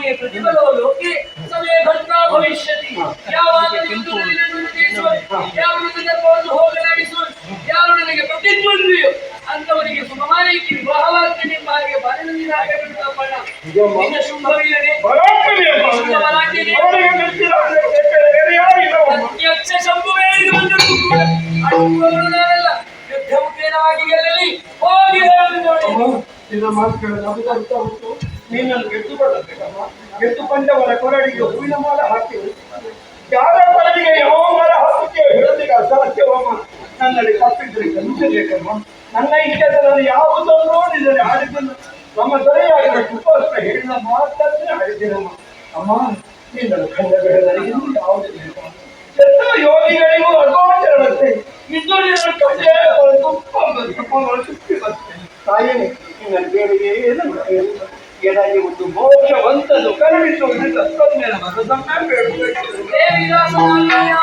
ಸಮಯ ಪ್ರತಿಫಲವು ಲೋಕೆ ಸಮಯ ಘಟನಾ ಭವಿಷ್ಯತಿ. ಯಾವಾಗ ಯಾವ ಧರ್ಮವನ್ನು ಹೋಗಲಾಡಿಸುವನು ಯಾರು ನನಗೆ ಪ್ರತಿದ್ವಂದ್ವಿಯೋ ಅಂತವರಿಗೆ ಸುಖಮಾಯಿಸಿ ವಿವಾಹವಾಗ್ತಿ ನಿಮ್ಮ ಹಾಗೆ ನಿನ್ನ. ಅವರಿಗೆ ಮೆಚ್ಚಿದ ಬೇರೆ ಯಾರಿಲ್ಲವಮ್ಮ. ಪ್ರತ್ಯಕ್ಷ ಶಂಭುವೇರಿಗೆ ಬಂದರೂ ಕೂಡ ನಾನಲ್ಲ ಗೆಲ್ಲಲಿ ಹೋಗಿ ನಿನ್ನ ಮಾತುಗಳು ನಮಗೆ ಅರ್ಥ ಉಂಟು ನಿನ್ನನ್ನು ಗೆದ್ದು ಬರಬೇಕಮ್ಮ ಗೆದ್ದು ಬಂದವರ ಕೊರಳಿಗೆ ಹೂವಿನ ಮಾಲ ಹಾಕಿ. ಯಾರ ಕೊರಳಿಗೆ ಯಾವ ಮಾಲ ಹಾಕುತ್ತೇವೆ ಹೇಳಲಿಕ್ಕೆ ಅಸಾಧ್ಯವಮ್ಮ ನನ್ನಲ್ಲಿ ತಪ್ಪಿದ್ರೆ ಕ್ಷಮಿಸಬೇಕಮ್ಮ. ನನ್ನ ಇಷ್ಟದಲ್ಲಿ ಯಾವುದನ್ನು ನೋಡಿದರೆ ಆಡಿದ್ದನ್ನು ನಮ್ಮ ದೊರೆಯಾಗಿರುವ ಕೃಪಾಸ್ತ್ರ ಹೇಳಿದ ಮಾತನ್ನೇ ಆಡಿದ್ದೇನಮ್ಮ ಅಮ್ಮ, ನಿನ್ನನ್ನು ಕಂಡ ಬೆಳೆದರಿಗೆ ಯಾವುದಿಲ್ಲ ಎಲ್ಲ ಯೋಗಿಗಳಿಗೂ ಅಗೋಚರಣತೆ. ಇದು ನಿನ್ನ ಕಂಡೇ ತುಪ್ಪಗಳು ಸುತ್ತಿ ಬರ್ತೇನೆ ತಾಯಿ, ನಿನ್ನ ಬೇರೆಗೆ ಏನು ಎಡಗೆ ಒಂದು ಮೋಕ್ಷವಂತನು ಕರುಣಿಸುವುದು ತತ್ವಜ್ಞಾನ ಮನದನ್ನ ಬೇಡಬೇಕು ದೇವಿದಾಸನಲ್ಲಯ್ಯ